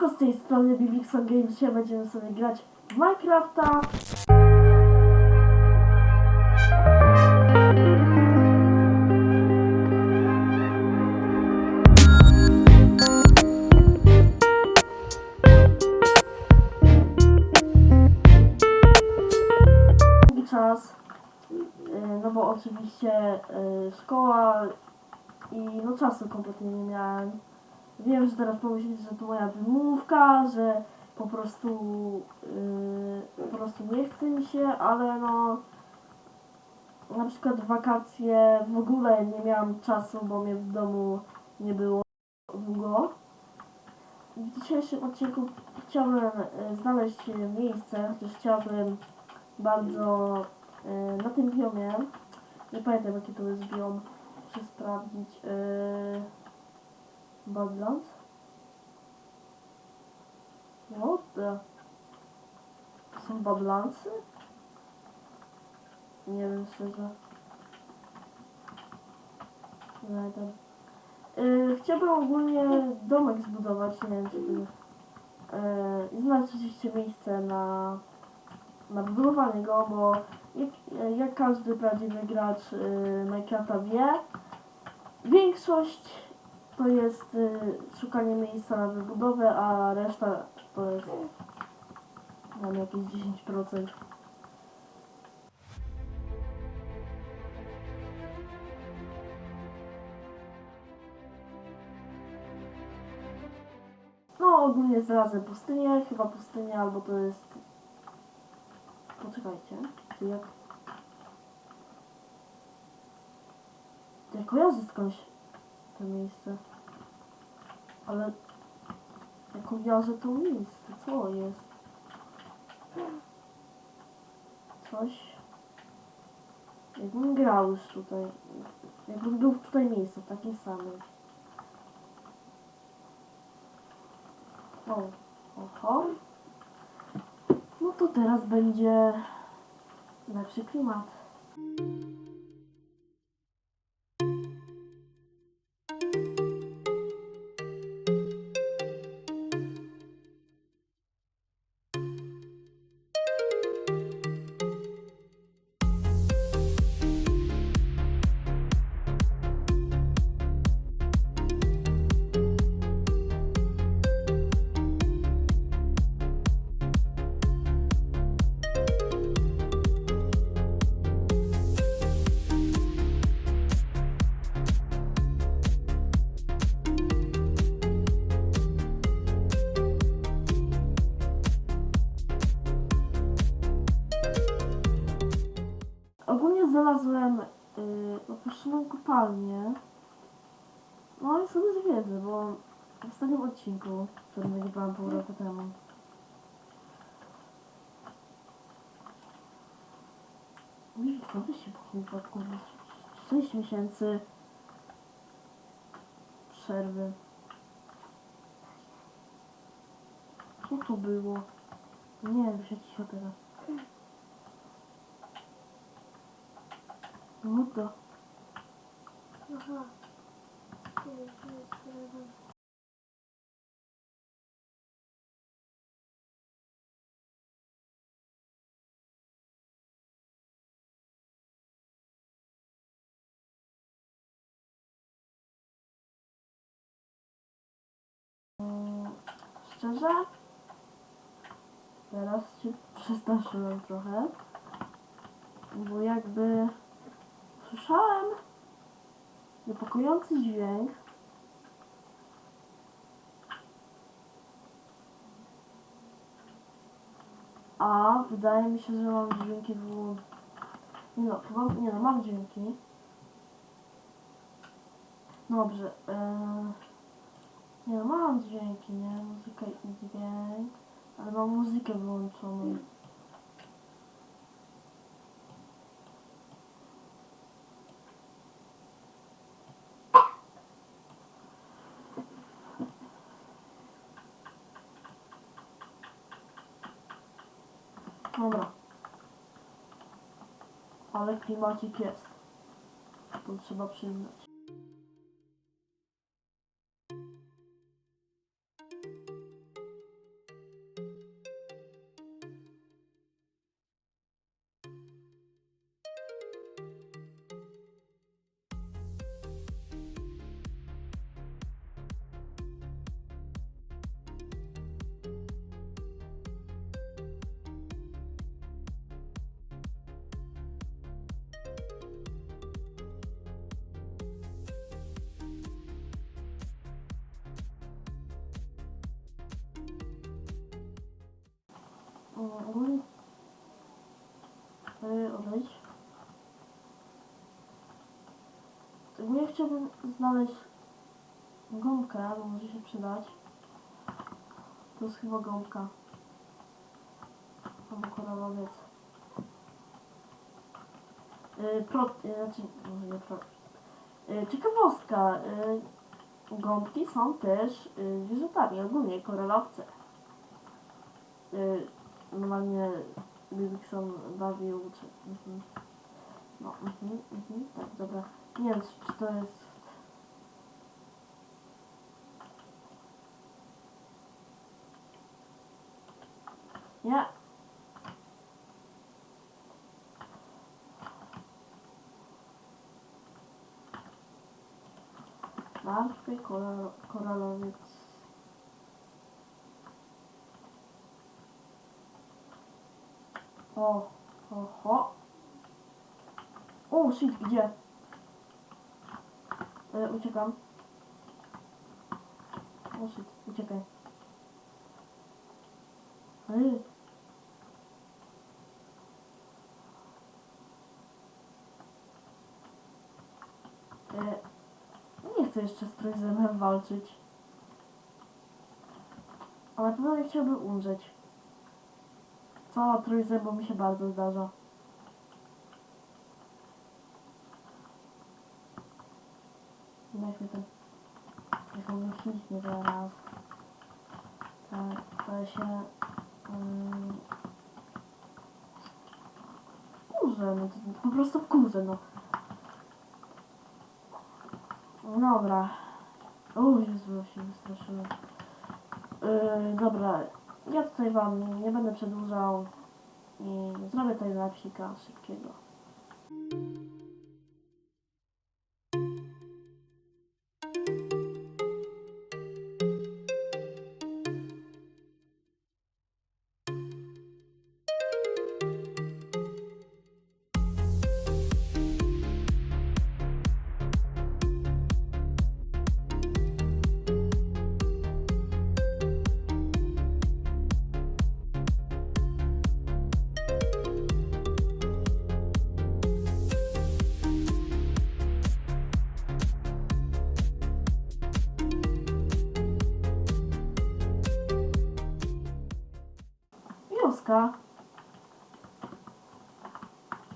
Siemaneczko, z tej strony Biblikson Games. Dzisiaj będziemy sobie grać w Minecrafta. Długi czas, yy, no bo oczywiście yy, szkoła i no czasu kompletnie nie miałem. Wiem, że teraz pomyślicie, że to moja wymówka, że po prostu yy, po prostu nie chce mi się, ale no na przykład wakacje w ogóle nie miałam czasu, bo mnie w domu nie było długo. W dzisiejszym odcinku chciałbym yy, znaleźć miejsce, chociaż chciałbym bardzo yy, na tym biomie, nie pamiętam jaki to jest biom, muszę sprawdzić. Yy, What the? To są Badlandsy? Nie wiem szczerze. Znajdę. Yy, chciałbym ogólnie domek zbudować, nie wiem czy. Yy, I znaleźć oczywiście miejsce na, na budowanie go, bo jak, jak każdy prawdziwy gracz yy, Minecrafta wie, większość to jest y, szukanie miejsca na wybudowę, a reszta to jest mam jakieś 10%. No ogólnie znalazłem pustynię, chyba pustynię albo to jest... Poczekajcie, czy jak... Ja kojarzę skądś to miejsce. Ale ja kojarzę to miejsce. Co jest? Coś. Jakbym grał już tutaj. Jakbym był tutaj miejsce, takim samym. O, oho. No to teraz będzie lepszy klimat. Opuszczoną kopalnię. No i sobie zwiedzę, bo w ostatnim odcinku, który nagrywałam pół roku temu. Ui, co by się po wypadku 6 miesięcy przerwy. Co to było? Nie wiem, się cicho teraz. No to. Aha. Szczerze? Teraz się przestraszyłem trochę. Bo jakby słyszałem niepokojący dźwięk. A wydaje mi się, że mam dźwięki wyłączone. Nie no, chyba, nie no, mam dźwięki. Dobrze. Yy... Nie no, mam dźwięki, nie? Muzyka i dźwięk. Ale mam muzykę wyłączoną. Dobra. Ale klimacik jest. To trzeba przyznać. Yy, odejdź. Ogólnie chciałbym znaleźć gąbkę, bo może się przydać. To jest chyba gąbka. Albo koralowiec. Yy, pro, yy, znaczy, może nie pro. Yy, ciekawostka. Yy, gąbki są też yy, zwierzętami, ogólnie koralowce. Yy, normalnie Bibikson bawił, czy... Mhm. No, mhm, mhm, tak, dobra. Nie wiem, czy to jest... Nie. Martwy koral, koralowiec. O, oho. O, shit, gdzie? E, uciekam. O, shit, uciekaj. Ej. E, nie chcę jeszcze z trójzemem walczyć. Ale pewno nie chciałbym umrzeć. Co trójzębu mi się bardzo zdarza. Jak on mnie chichnie teraz. Tak, to się... Um, no to, po prostu w kurze, no. No Dobra. O Jezu, się wystraszyłem. Yy, dobra, ja tutaj wam nie będę przedłużał i zrobię tutaj lapsika szybkiego.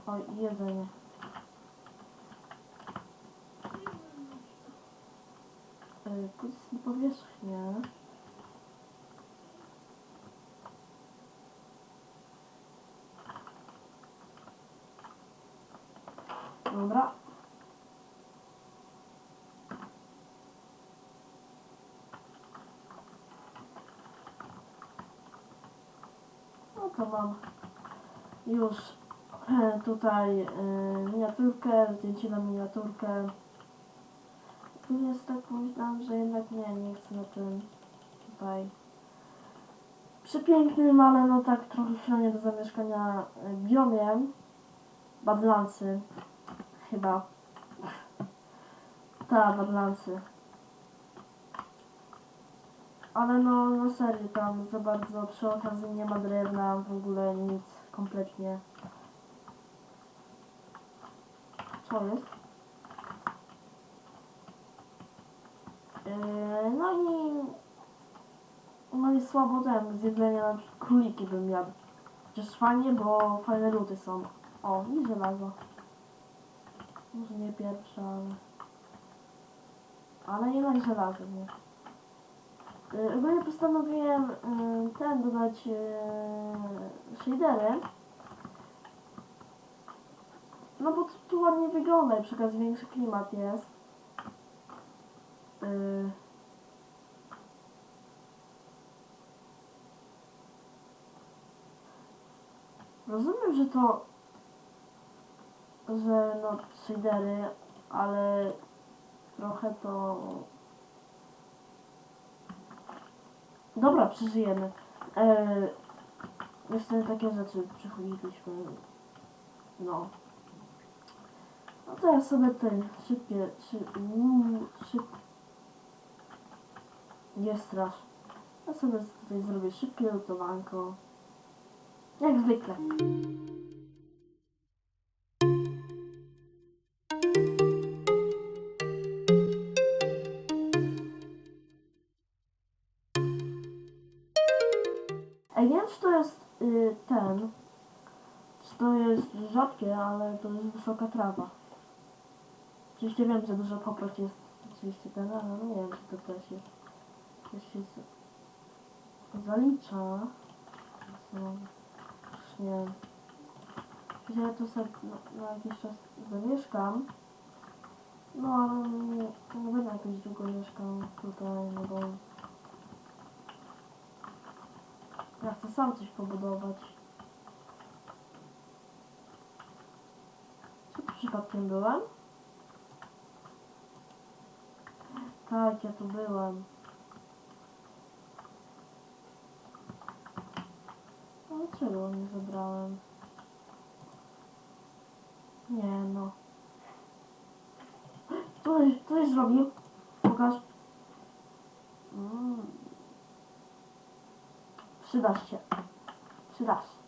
Oj, jedzenie. Yy, Pustne powierzchnie. Dobra. To mam już e, tutaj e, miniaturkę, zdjęcie na miniaturkę. Tu jest tak pomyślałam, że jednak nie, nie chcę na tym tutaj przepięknym, ale no tak trochę chronie do zamieszkania biomie. Badlancy. Chyba. Tak, Badlancy. Ale no, no serio, tam za bardzo przy okazji nie ma drewna, w ogóle nic, kompletnie. Co jest? Yy, no i... No i słabo ten, z jedzenia na przykład króliki bym jadł. Chociaż fajnie, bo fajne luty są. O, i żelazo. Może nie pierwsze, ale... Ale jednak żelazo, nie? Y, Ogólnie postanowiłem y, ten dodać y, shadery. No bo tu ładnie wygląda okazji większy klimat jest. Y, Rozumiem, że to że no shadery, ale trochę to Dobra, przeżyjemy. Eee, jeszcze takie rzeczy przechodziliśmy. No. No to ja sobie tutaj szybkie, szy, uuu, szyb... Nie strasz. Ja sobie tutaj zrobię szybkie lutowanko. Jak zwykle. Ale to jest wysoka trawa. Oczywiście wiem, że dużo poproć jest oczywiście ten, ale no nie wiem, czy to też jest. Też się zalicza. No, już nie wiem. Ja tu sobie na, na jakiś czas zamieszkam. No ale nie, nie będę jakoś długo mieszkał tutaj, no bo ja chcę sam coś pobudować. Czy tu przypadkiem byłem? Tak, ja tu byłem. Ale czego nie zabrałem? Nie no. Co co żeś zrobił? Pokaż. Mm. Przydasz się. Przydasz.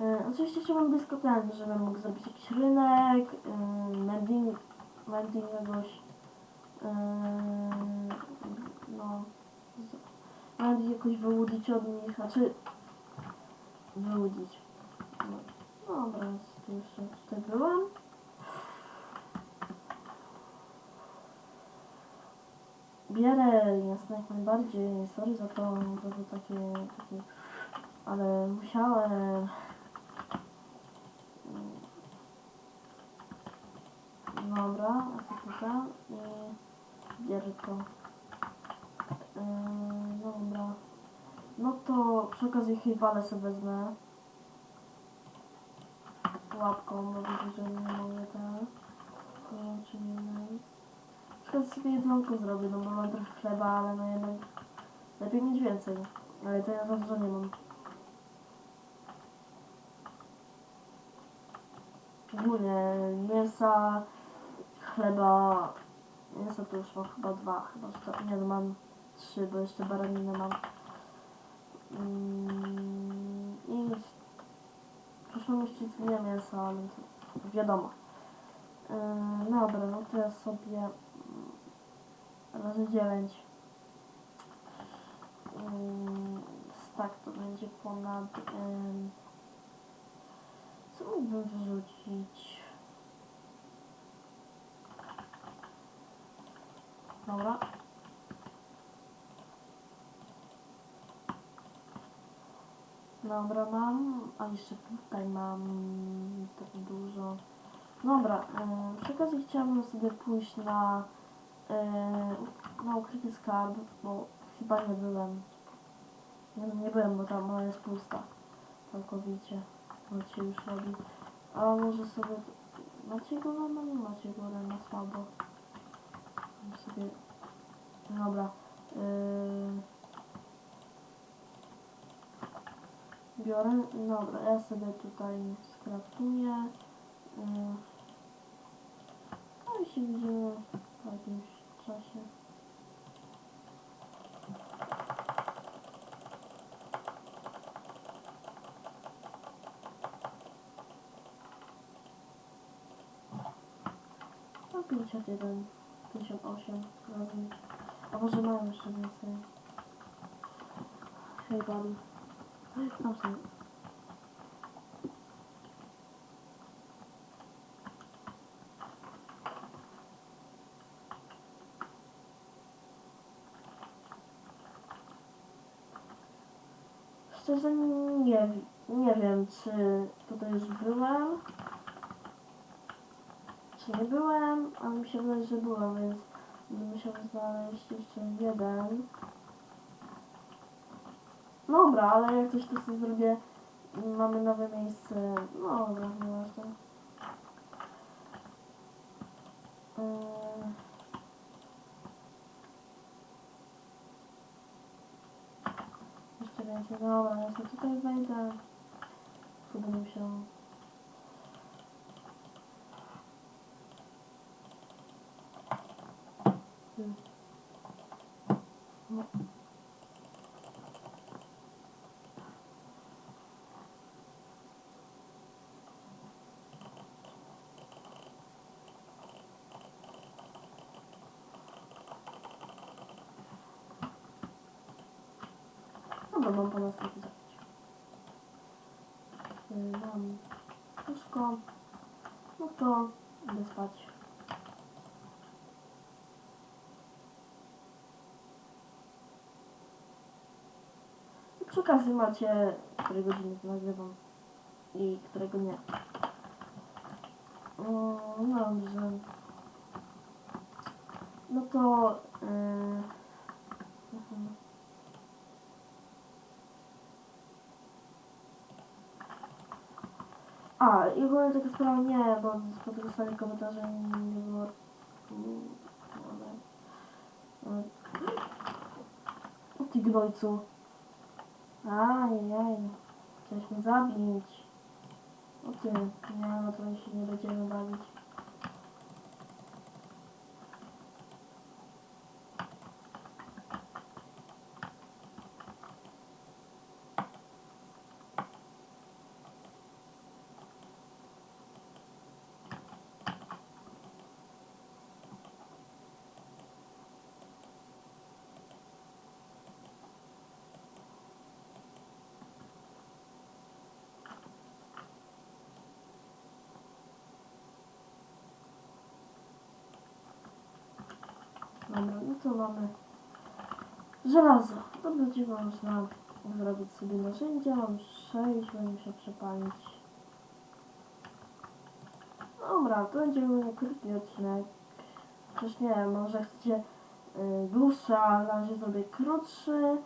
E, oczywiście chciałbym blisko ten, żebym mógł zrobić jakiś rynek, e, mending, mending jakoś, no, mending jakoś wyłudzić od nich, znaczy wyłudzić. No, dobra, tu jeszcze tutaj byłam. Bierę, jasne, jak najbardziej. Sorry za to, za to takie, takie, ale musiałem. Dobra, a co tutaj? To. Yy, dobra. No to przy okazji chwilę sobie wezmę. Łapką, bo widzę, że nie mogę tak. Nie wiem. Teraz sobie jedzonko zrobię, no bo mam trochę chleba, ale no jednak lepiej mieć więcej. Ale to ja za dużo nie mam. Ogólnie mięsa, chleba, to już mam chyba dwa, chyba cztery, nie no mam trzy, bo jeszcze baraninę mam. Mm, I w przyszłym miesiącu nie mięsa, ale wiadomo. Yy, dobra, no to ja sobie mm, razy 9 yy, tak to będzie ponad yy, co mógłbym wyrzucić dobra Dobra, mam, a jeszcze tutaj mam tak dużo. Dobra, yy, przy okazji chciałabym sobie pójść na, yy, na ukryty skarb, bo chyba nie byłem. Nie, nie byłem, bo tam ona jest pusta. Całkowicie. Się już robi. A może sobie... Macie go no nie macie go na słabo. Sobie... Dobra. Yy... Biorę, dobra, ja sobie tutaj skraftuję. Yy. No i się widzimy po jakimś czasie. No 51, 58 razem. A może mam jeszcze więcej. Hej, buddy. Tam są. Szczerze nie, nie wiem, czy tutaj już byłem, czy nie byłem, ale mi się wydaje, że byłem, więc będę musiał znaleźć jeszcze jeden. Dobra, ale jak coś to sobie zrobię, mamy nowe miejsce, no dobra, nieważne. Yy. Jeszcze więcej, dobra, ja sobie tutaj. Tu będę musiał... Dobra, mam pana sklepy zapić. Mam yy, wszystko. No to idę spać. Okazji macie, które godziny to nagrywam i którego nie. Mm, Dobrze. No to... Yy, mhm. A, i ogólnie taka sprawa nie, bo po tych ostatnich komentarzach nie było... Ty gnojcu. Ajajaj. Chciałeś mnie zabić. O ty. Nie, no to się nie będziemy bawić. To mamy żelazo. To będzie można zrobić sobie narzędzia. Mam sześć, będę się przepalić. Dobra, to będzie krótki odcinek. Przecież nie wiem, może chcecie y, dłuższy, a na razie zrobię krótszy.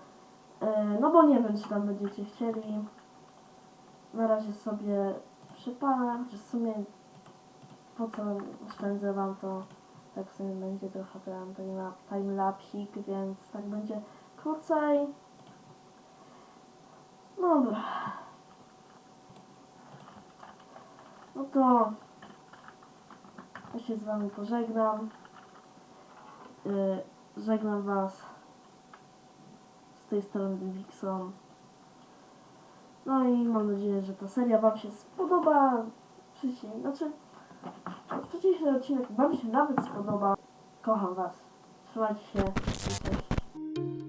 Y, no bo nie wiem, czy tam będziecie chcieli. Na razie sobie przypalę, chociaż w sumie po co oszczędzę wam to tak w sumie będzie trochę ten time- timelapsik, więc tak będzie krócej. Dobra. No to ja się z wami pożegnam. Yy, żegnam was z tej strony Wixon. No i mam nadzieję, że ta seria wam się spodoba. Wcześniej, znaczy jeśli dzisiejszy odcinek Wam się nawet spodoba, kocham Was. Trzymajcie się cześć.